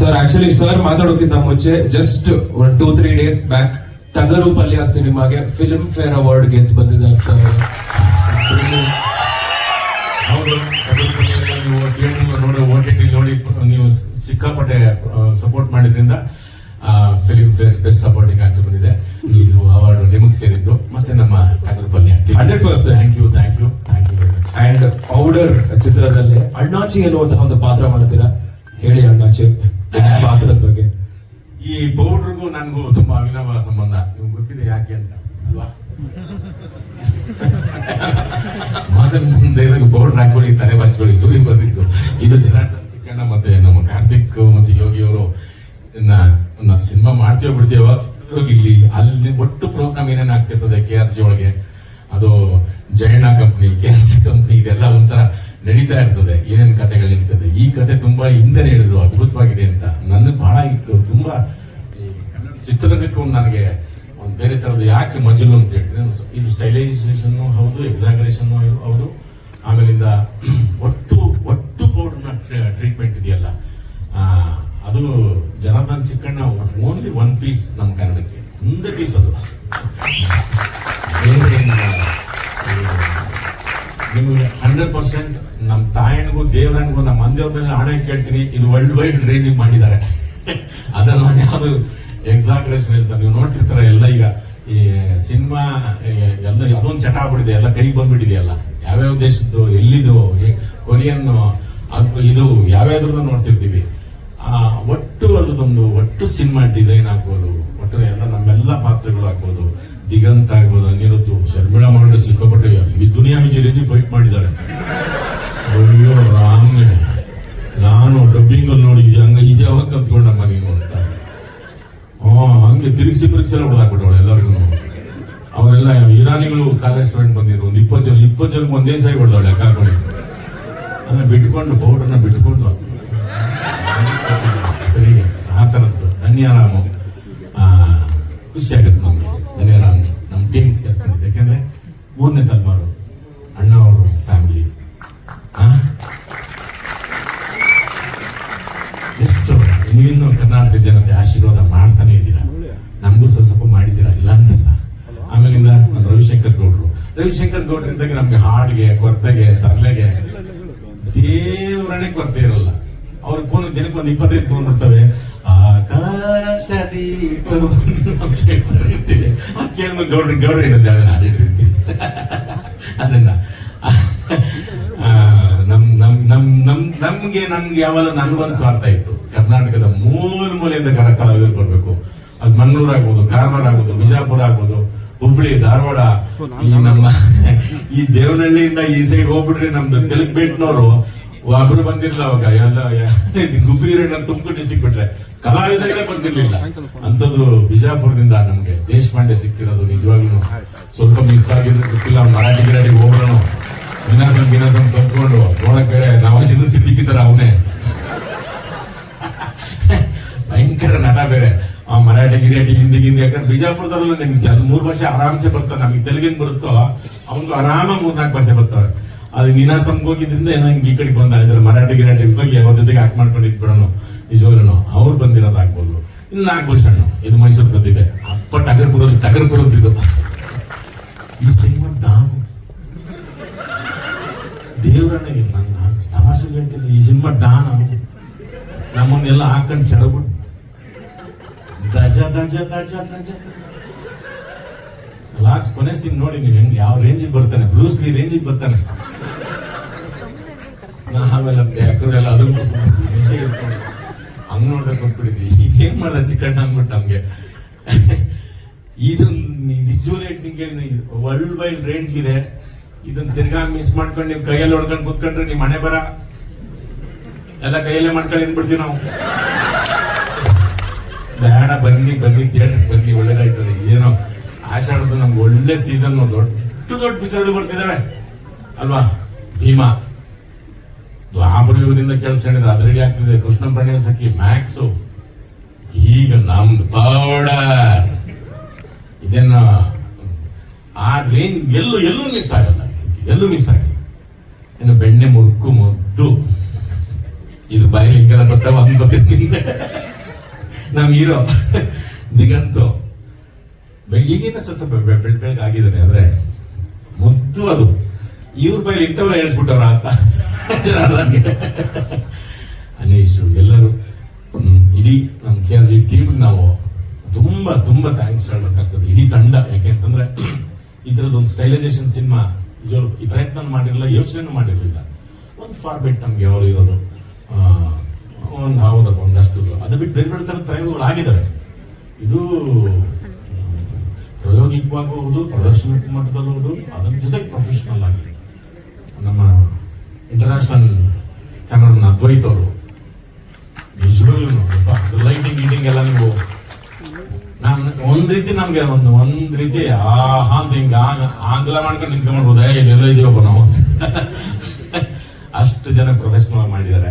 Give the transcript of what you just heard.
Sir actually sir ಮಾತಾಡೋಕ್ಕಿಂತ ಮುಂಚೆ just one two three days back Tagaru Palya ಸಿನಿಮಾಗೆ film fair award ಗೆದ್ದು ಬಂದಿದ್ದಾರೆ ಸರ್ ನೋಡಿ ನೋಡಿ ನೀವು ಸಿಕ್ಕಾಪಟ್ಟೆ ಸಪೋರ್ಟ್ ಮಾಡಿದ್ರಿಂದ Filmfare best supporting actor ಬಂದಿದೆ. ಇದು ಅವಾರ್ಡ್ ನಿಮಗೆ ಸೇರಿದ್ದು. ಮತ್ತೆ ನಮ್ಮ Tagaru Palya 100%. Thank you thank you thank you and Powder ಚಿತ್ರದಲ್ಲಿ ಅಣ್ಣಾಚಿ ಎನ್ನುವಂತಹ ಒಂದು ಪಾತ್ರ ಮಾಡ್ತೀರಾ? ಹೇಳಿ ಅಣ್ಣಾಚಿ ಪಾತ್ರದ ಬಗ್ಗೆ. ಈ ಪೌಡ್ರಿಗೂ ನನಗೂ ತುಂಬಾ ಅವಿನಾಭ ಸಂಬಂಧ. ನೀವು ಗೊತ್ತಿದೆ ಯಾಕೆ ಅಂತ, ಅಲ್ವಾ? ಮಾದರಿ ಮುಂದೆ ಪೌಡರ್ ಹಾಕೊಳ್ಳಿ ತಲೆ ಬಾಚ್ಕೊಳ್ಳಿ, ಸೂರ್ಯ ಬಂದಿತ್ತು ಇದು ಜನಾರ್ದನ್ ಚಿಕ್ಕಣ್ಣ ಮತ್ತೆ ನಮ್ಮ ಕಾರ್ತಿಕ್ ಮತ್ತೆ ಯೋಗಿ ಅವರು. ನಾವು ಸಿನಿಮಾ ಮಾಡ್ತೀವೋ ಬಿಡ್ತೀವೋ ಇಲ್ಲಿ, ಅಲ್ಲಿ ಒಟ್ಟು ಪ್ರೋಗ್ರಾಮ್ ಏನೇನು ಆಗ್ತಿರ್ತದೆ ಕೆ ಆರ್ ಜಿ ಒಳಗೆ? ಅದು Jayanna company K R G company ಇದೆಲ್ಲ ಒಂಥರ ನಡೀತಾ ಇರ್ತದೆ, ಏನೇನು ಕಥೆಗಳು ನಡೀತದೆ. ಈ ಕತೆ ತುಂಬಾ ಹಿಂದೆ ಹೇಳಿದ್ರು, ಅದ್ಭುತವಾಗಿದೆ ಅಂತ. ನನಗೆ ಬಹಳ ತುಂಬ ಚಿತ್ರರಂಗಕ್ಕೆ ಒಂದು ನನಗೆ ಒಂದು ಬೇರೆ ತರದ್ದು ಯಾಕೆ ಮಜಲು ಅಂತ ಹೇಳ್ತೀನಿ. ಇದು ಸ್ಟೈಲೈಸೇಷನ್ ಹೌದು ಎಕ್ಸಾಗರೇಷನ್ ಹೌದು ಆಮೇಲಿಂದ ಒಟ್ಟು ಒಟ್ಟು ಪೌಡರ್ನ ಟ್ರೀಟ್ಮೆಂಟ್ ಇದೆಯಲ್ಲ. ಅದು Janardhan Chikkanna only one piece ನಮ್ಮ ಕನ್ನಡಕ್ಕೆ. ಒಂದೇ ಪೀಸ್ ಅದು. ಬೇರೆ. ನಿಮಗೆ ಹಂಡ್ರೆಡ್ ಪರ್ಸೆಂಟ್ ನಮ್ಮ ತಾಯನಿಗೂ ದೇವರನಿಗೂ ನಮ್ಮ ಮಂದಿಯವ್ರ ಮೇಲೆ ಹಣ ಕೇಳ್ತೀನಿ. ಇದು ವರ್ಲ್ಡ್ ವೈಡ್ ರೇಂಜಿಗೆ ಮಾಡಿದ್ದಾರೆ. ಅದೆಲ್ಲ ನಾನು ಯಾವುದು ಎಕ್ಸಾಗ್ರೇಷನ್ ಹೇಳ್ತಾರೆ. ನೀವು ನೋಡ್ತಿರ್ತಾರೆ ಎಲ್ಲ ಈಗ ಈ ಸಿನಿಮಾ ಎಲ್ಲ ಅದೊಂದು ಚಟ ಆಗ್ಬಿಟ್ಟಿದೆ. ಎಲ್ಲ ಕೈ ಬಂದ್ಬಿಟ್ಟಿದೆ ಎಲ್ಲ. ಯಾವ್ಯಾವ ದೇಶದ್ದು ಎಲ್ಲಿದು ಕೊರಿಯನ್ ಇದು ಯಾವ್ಯಾವ್ದು ನೋಡ್ತಿರ್ತೀವಿ. ಆ, ಒಟ್ಟು ಅದ್ರದ್ದೊಂದು ಒಟ್ಟು ಸಿನಿಮಾ ಡಿಸೈನ್ ಆಗ್ಬೋದು. ಒಟ್ಟು ಎಲ್ಲ ನಮ್ಮೆಲ್ಲ ಪಾತ್ರಗಳು ಆಗ್ಬೋದು. ದಿಗಂತ ಆಗ್ಬೋದು ಅನಿರುದ್ದು ಶರ್ಮಿಳಾ ಮಾಡಿ ಸಿಕ್ಕಾಪಟ್ಟೆ ಈ ದುನಿಯಾ ವಿಜಯ್ ರೇಂಜಿ ಫೈಟ್ ಮಾಡಿದ್ದಾಳೆ ಅಯ್ಯೋ ರಾಮ್ನೆ ನಾನು ಡಬ್ಬಿಂಗ್ ಅಲ್ಲಿ ನೋಡಿ ಹಂಗ ಇದು ಯಾವಾಗ ಕಲ್ತ್ಕೊಂಡಮ್ಮ ನೀನು ಅಂತ. ಹ್ಞೂ ಹಂಗೆ ತಿರುಗಿಸಿ ಎಲ್ಲ ಹೊಡೆದಾಕ್ಬಿಟ್ಟವಳು ಎಲ್ಲರಿಗೂ ಅವರೆಲ್ಲ ಇರಾನಿಗಳು ಕಾರ್ ರೆಸ್ಟೋರೆಂಟ್ ಬಂದಿದ್ರು. ಒಂದು ಇಪ್ಪತ್ತು ಜನ, ಇಪ್ಪತ್ತು ಜನಕ್ಕೆ ಒಂದೇ ಸರಿ ಹೊಡೆದವಳೆ ಲೆಕ್ಕ ಹಾಕೊಳ್ಳಿ ಅದನ್ನ ಬಿಟ್ಕೊಂಡು ಪೌಡರ್ನ ಬಿಟ್ಕೊಂಡು. ಸರಿ, ಆ ಥರದ್ದು ಧನ್ಯರಾಮು ಖುಷಿ ಆಗುತ್ತೆ ನಮಗೆ ಧನ್ಯರಾಮ್ ನಮ್ಮ ಟೀಮ್ ಸೇರ್ಕೊಂಡಿದ್ದೆ. ಯಾಕಂದ್ರೆ ಮೂರನೇ ತಲೆಮಾರು. ನೀವಿನ್ನು ಕರ್ನಾಟಕ ಜನತೆ ಆಶೀರ್ವಾದ ಮಾಡ್ತಾನೆ ಇದ್ದೀರಾ? ನಮಗೂ ಸ್ವಲ್ಪ ಸ್ವಲ್ಪ ಮಾಡಿದ್ದೀರಾ? ಇಲ್ಲ ಅಂತಲ್ಲ. ಆಮೇಲಿಂದ ರವಿಶಂಕರ್ ಗೌಡ್ರು. ರವಿಶಂಕರ್ ಗೌಡ್ರಿಂದಾಗಿ ನಮ್ಗೆ ಹಾಡಿಗೆ, ಕೊರತೆಗೆ, ತರಲೆಗೆ ದೇವರಣೆ ಕೊರತೆ ಇರಲ್ಲ. ಅವ್ರಿಗೆ ಫೋನ್ ದಿನಕ್ಕೆ ಒಂದು ಇಪ್ಪತ್ತೈದು ಫೋನ್ ಬರ್ತವೆ. ಆಕಾಶ ಗೌಡ್ರಿ ಗೌಡ್ರಿ ಇರುತ್ತೆ ಅದನ್ನ ಹಾಡಿಟ್ಟಿರ್ತೀವಿ ಅದನ್ನ. ನಮ್ ನಮ್ ನಮ್ ನಮ್, ನಮ್ಗೆ ನಮ್ಗೆ ಯಾವಾಗ ನನ್ಗೊಂದು ಸ್ವಾರ್ಥ ಇತ್ತು. ಕರ್ನಾಟಕದ ಮೂಲ ಮೂಲೆಯಿಂದ ಕರ ಕಲಾವಿದರು ಬರ್ಬೇಕು. ಅದು ಮಂಗಳೂರು ಆಗ್ಬೋದು, ಕಾರವಾರ ಆಗ್ಬೋದು, ಬಿಜಾಪುರ ಆಗ್ಬೋದು, ಹುಬ್ಳಿ, ಧಾರವಾಡ, ಈ ನಮ್ಮ ಈ ದೇವನಹಳ್ಳಿಯಿಂದ ಈ ಸೈಡ್ ಹೋಗ್ಬಿಟ್ರೆ ನಮ್ದು ತೆಲುಗು ಬೆಟ್ನವರು ಒಬ್ರು ಬಂದಿರ್ಲಿಲ್ಲ ಅವಾಗ. ಎಲ್ಲ ಗುಬ್ಬಿರಣ್ಣ ತುಮಕೂರು ಡಿಸ್ಟಿಕ್ ಬಿಟ್ರೆ ಕಲಾವಿದಗಳೇ ಬಂದಿರ್ಲಿಲ್ಲ. ಅಂತದ್ದು ಬಿಜಾಪುರದಿಂದ ನಮ್ಗೆ ದೇಶಪಾಂಡೆ ಸಿಕ್ತಿರೋದು ನಿಜವಾಗ್ಲೂ ಸ್ವಲ್ಪ ಮಿಸ್ ಆಗಿದ್ರೆ ಗೊತ್ತಿಲ್ಲ. ಮರಾಠಿ ಗಿರಾಡಿಗೆ ಹೋಗೋಣ ವಿನಾಸಂ ವಿನಾಸಂ ಕಲ್ತ್ಕೊಂಡು ನೋಡಕ್ ಬೇರೆ ನವಾಜಿದ್ ಸಿದ್ದಿಕ್ಕಿದ್ದಾರ ಅವನೇ? ಭಯಂಕರ ನಟ ಬೇರೆ. ಆ ಮರಾಠಿ ಗಿರಾಟಿ ಹಿಂದಿ ಹಿಂದಿ ಯಾಕಂದ್ರೆ ಬಿಜಾಪುರದಲ್ಲ ನಿಮ್ಗೆ ಮೂರು ಭಾಷೆ ಆರಾಮ್ಸೆ ಬರ್ತಾನೆ ನಮಗೆ ತೆಲುಗಿನ ಬರುತ್ತೋ, ಅವನಿಗೂ ಆರಾಮ ಮೂರ್ನಾಲ್ಕು ಭಾಷೆ ಬರ್ತಾವೆ. ಅದು ನೀನಾಸಂಗ್ ಹೋಗಿದ್ರಿಂದ ಏನೋ ಹಿಂಗೆ ಈ ಕಡೆಗೆ ಬಂದ. ಇದ್ರ ಮರಾಠಿ ಗಿರಾಟಿ ಹೋಗಿ ಅವ್ರ ಜೊತೆಗೆ ಆಕ್ಟ್ ಮಾಡ್ಕೊಂಡು ಇದ್ಬಿಡೋಣ ನಿಜವಾಗ್ಲೂ ಅವ್ರು ಬಂದಿರೋದಾಗ್ಬೋದು ಇನ್ನು ನಾಲ್ಕು ವರ್ಷ ಇದು ಮೈಸೂರು ಬಂದಿದೆ ಅಪ್ಪ ಟಗರ್ಪುರದ ಟಗರ್ಪುರದ್ದು ಇದು. ಸಿನಿಮಾ ದಾಮ್ ದೇವರಣ್ಣಗೆ ನಾನು ತಮಾಷೆ ಹೇಳ್ತೀನಿ ಈ ಸಿನಿಮಾ ಡಾನ್ ನಮ್ಮನ್ನೆಲ್ಲ ಹಾಕೊಂಡು ಕೆಳಬಿಟ್ಟು ದಜ ದಜ ದಜ ದಜ. ಲಾಸ್ಟ್ ಕೊನೆ ಸೀನ್ ನೋಡಿ ನೀವು ಹೆಂಗೆ ಯಾವ ರೇಂಜಿಗೆ ಬರ್ತಾನೆ. ಬ್ರೂಸ್ಲಿ ರೇಂಜಿಗೆ ಬರ್ತಾನೆ. ನಾ ಆಮೇಲೆ ನಮ್ಗೆ ಯಾಕಂದ್ರೆಲ್ಲ ಅದನ್ನು ಹಂಗ್ ನೋಡ್ರೆ ಇದು ಏನ್ ಮಾಡ್ದ ಚಿಕ್ಕಣ್ಣ ಅಂದ್ಬಿಟ್ಟು ನಮಗೆ. ಇದು ನಿಜವಲ್ಲ ಹೇಳ್ತೀನಿ ಕೇಳಿ ವರ್ಲ್ಡ್ ವೈಡ್ ರೇಂಜ್ ಇದೆ. ಇದನ್ನ ತಿರ್ಗಾ ಮಿಸ್ ಮಾಡ್ಕೊಂಡು ನೀವು ಕೈಯಲ್ಲಿ ಹೊಡ್ಕೊಂಡು ಕೂತ್ಕೊಂಡ್ರೆ ನಿಮ್ಮ ಮನೆ ಬರ. ಎಲ್ಲ ಕೈಯಲ್ಲೇ ಮಾಡ್ಕೊಂಡು ನಿಂತ್ಬಿಡ್ತೀವಿ ನಾವು. ಬೇಡ, ಬನ್ನಿ ಬನ್ನಿ ಥಿಯೇಟರ್ ಬನ್ನಿ, ಒಳ್ಳೇದಾಯ್ತದೆ. ಏನೋ ಆಷಾಢದ್ದು ನಮ್ಗೆ ಒಳ್ಳೆ ಸೀಸನ್ ದೊಡ್ಡ ದೊಡ್ಡ ಪಿಕ್ಚರ್ಗಳು ಬರ್ತಿದ್ದಾವೆ ಅಲ್ವಾ? ಭೀಮಾ. ದ್ವಾಪರ ಯುಗದಿಂದ ಕೇಳಿಸ್ಕೊಂಡಿದ್ರೆ ಅದು ರೆಡಿ ಆಗ್ತಿದೆ. ಕೃಷ್ಣ ಪ್ರಣಯ ಸಖಿ ಮ್ಯಾಕ್ಸು ಈಗ ನಮ್ದು ಪೌಡರ್ ಇದನ್ನ, ಆದ್ರೆ ಎಲ್ಲೂ ಎಲ್ಲೂ ಮಿಸ್ ಆಗಲ್ಲ. ಎಲ್ಲೂ ಮಿಸ್ ಆಗಿಲ್ಲ. ಇನ್ನು ಬೆಣ್ಣೆ ಮುರುಕು ಮುದ್ದು. ಇದು ಬಾಯಲ್ಲಿ ಹಿಂಗೆಲ್ಲ ಬರ್ತಾವ ಅನ್ಕೋತೀನಿ ನಮ್ ಹೀರೋ. ದಿಗಂತು. ಈಗಿನ ಸ್ವಲ್ಪ ಬೆಳ್ ಬೆಳ್ ಅಂದ್ರೆ ಮುದ್ದು ಅದು. ಇವ್ರ ಬೈಲಿ ಇಂಥವ್ರು ಎಣಿಸ್ಬಿಟ್ಟವ್ರ ಅಂತ. ಅನೀಶು, ಎಲ್ಲರೂ ಇಡೀ ನಮ್ಮ ಕೆ ಆರ್ ಜಿ ಟೀಮ್ ನಾವು ತುಂಬಾ ತುಂಬಾ ಥ್ಯಾಂಕ್ಸ್ ಹೇಳ್ಬೇಕಾಗ್ತದೆ. ಇಡೀ ತಂಡ. ಯಾಕೆಂತಂದ್ರೆ ಈ ಒಂದು ಸ್ಟೈಲೈಸೇಷನ್ ಸಿನಿಮಾ ನಿಜವಾಗ್ಲೂ ಈ ಪ್ರಯತ್ನ ಮಾಡಿರಲಿಲ್ಲ ಯೋಚನೆ ಮಾಡಿರಲಿಲ್ಲ. ಒಂದು ಫಾರ್ಮೆಟ್ ನಮ್ಗೆ ಯಾರು ಇರೋದು? ಒಂದು ಹೌದಪ್ಪ ಒಂದಷ್ಟು ಅದು ಬಿಟ್ಟು ಬೇರೆ ಬೇರೆ ಥರದ ಪ್ರಯೋಗಗಳು ಆಗಿದ್ದಾವೆ. ಇದು ಪ್ರಾಯೋಗಿಕವಾಗೂ ಹೌದು ಪ್ರದರ್ಶನ ಮಟ್ಟದಲ್ಲಿ ಹೌದು ಅದ್ರ ಜೊತೆಗೆ ಪ್ರೊಫೆಷನಲ್ ಆಗಿ. ನಮ್ಮ ಇಂಟರ್ನ್ಯಾಷನಲ್ ಕ್ಯಾಮರಾಮನ್ ಅದ್ವೈತ್ ಅವರು. ನಿಜವಾಗ್ಲೂ ಲೈಟಿಂಗ್ ಗೀಟಿಂಗ್ ಎಲ್ಲ ನೀವು ಒಂದ್ ರೀತಿ ನಮ್ಗೆ ಒಂದು, ಒಂದ್ ರೀತಿ ಆಹಾ ಅಂತ ಹಿಂಗ ಆಗ- ಆಂಗ್ಲ ಮಾಡ್ಕೊಂಡು ನಿಂತ್ಕೊಂಡ್ಬಿಡ್ಬೋದು ಎಲ್ಲೆಲ್ಲೋ ಇದೀವಪ್ಪ ನಾವು ಅಷ್ಟು ಜನ ಪ್ರೊಫೆಷನಲ್ ಮಾಡಿದ್ದಾರೆ.